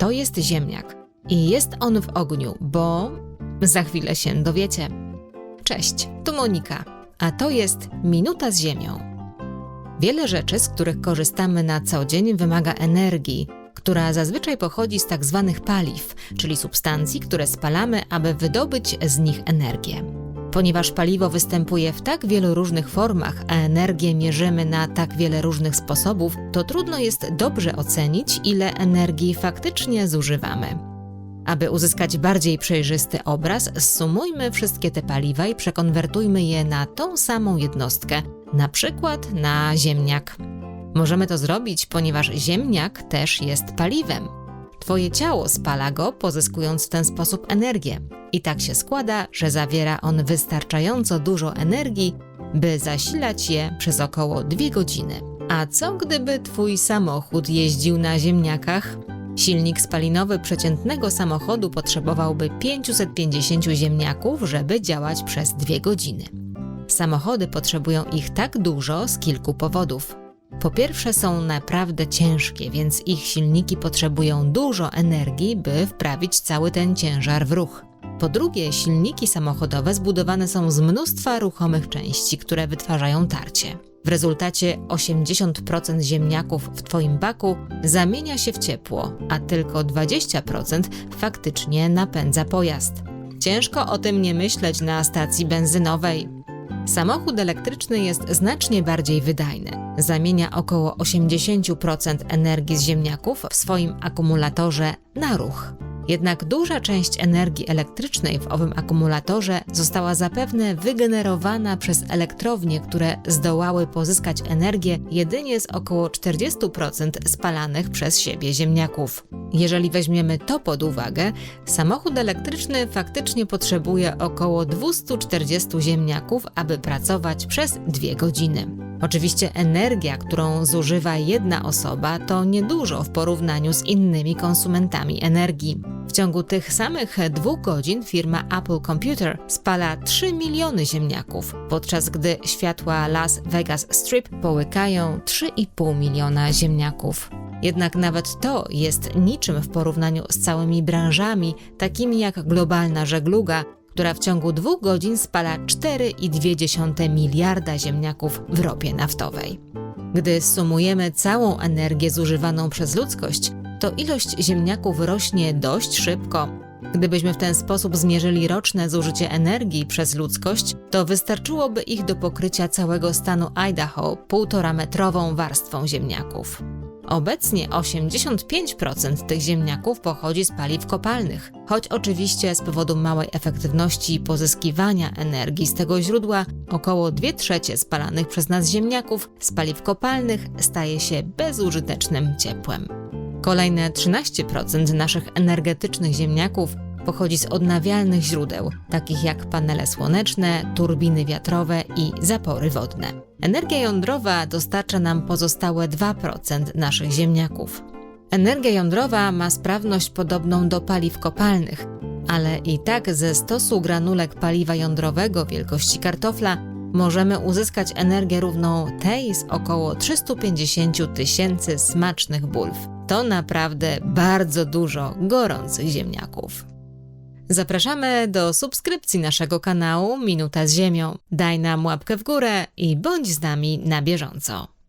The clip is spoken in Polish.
To jest ziemniak. I jest on w ogniu, bo za chwilę się dowiecie. Cześć, tu Monika, a to jest Minuta z Ziemią. Wiele rzeczy, z których korzystamy na co dzień, wymaga energii, która zazwyczaj pochodzi z tak zwanych paliw, czyli substancji, które spalamy, aby wydobyć z nich energię. Ponieważ paliwo występuje w tak wielu różnych formach, a energię mierzymy na tak wiele różnych sposobów, to trudno jest dobrze ocenić, ile energii faktycznie zużywamy. Aby uzyskać bardziej przejrzysty obraz, zsumujmy wszystkie te paliwa i przekonwertujmy je na tą samą jednostkę, na przykład na ziemniak. Możemy to zrobić, ponieważ ziemniak też jest paliwem. Twoje ciało spala go, pozyskując w ten sposób energię. I tak się składa, że zawiera on wystarczająco dużo energii, by zasilać je przez około 2 godziny. A co gdyby Twój samochód jeździł na ziemniakach? Silnik spalinowy przeciętnego samochodu potrzebowałby 550 ziemniaków, żeby działać przez 2 godziny. Samochody potrzebują ich tak dużo z kilku powodów. Po pierwsze, są naprawdę ciężkie, więc ich silniki potrzebują dużo energii, by wprawić cały ten ciężar w ruch. Po drugie, silniki samochodowe zbudowane są z mnóstwa ruchomych części, które wytwarzają tarcie. W rezultacie 80% ziemniaków w Twoim baku zamienia się w ciepło, a tylko 20% faktycznie napędza pojazd. Ciężko o tym nie myśleć na stacji benzynowej. Samochód elektryczny jest znacznie bardziej wydajny. Zamienia około 80% energii z ziemniaków w swoim akumulatorze na ruch. Jednak duża część energii elektrycznej w owym akumulatorze została zapewne wygenerowana przez elektrownie, które zdołały pozyskać energię jedynie z około 40% spalanych przez siebie ziemniaków. Jeżeli weźmiemy to pod uwagę, samochód elektryczny faktycznie potrzebuje około 240 ziemniaków, aby pracować przez 2 godziny. Oczywiście energia, którą zużywa jedna osoba, to niedużo w porównaniu z innymi konsumentami energii. W ciągu tych samych dwóch godzin firma Apple Computer spala 3 miliony ziemniaków, podczas gdy światła Las Vegas Strip połykają 3,5 miliona ziemniaków. Jednak nawet to jest niczym w porównaniu z całymi branżami, takimi jak globalna żegluga, która w ciągu dwóch godzin spala 4,2 miliarda ziemniaków w ropie naftowej. Gdy sumujemy całą energię zużywaną przez ludzkość, to ilość ziemniaków rośnie dość szybko. Gdybyśmy w ten sposób zmierzyli roczne zużycie energii przez ludzkość, to wystarczyłoby ich do pokrycia całego stanu Idaho półtora metrową warstwą ziemniaków. Obecnie 85% tych ziemniaków pochodzi z paliw kopalnych, choć oczywiście z powodu małej efektywności pozyskiwania energii z tego źródła, około 2 trzecie spalanych przez nas ziemniaków z paliw kopalnych staje się bezużytecznym ciepłem. Kolejne 13% naszych energetycznych ziemniaków pochodzi z odnawialnych źródeł, takich jak panele słoneczne, turbiny wiatrowe i zapory wodne. Energia jądrowa dostarcza nam pozostałe 2% naszych ziemniaków. Energia jądrowa ma sprawność podobną do paliw kopalnych, ale i tak ze stosu granulek paliwa jądrowego wielkości kartofla możemy uzyskać energię równą tej z około 350 tysięcy smacznych bulw. To naprawdę bardzo dużo gorących ziemniaków. Zapraszamy do subskrypcji naszego kanału Minuta z Ziemią. Daj nam łapkę w górę i bądź z nami na bieżąco.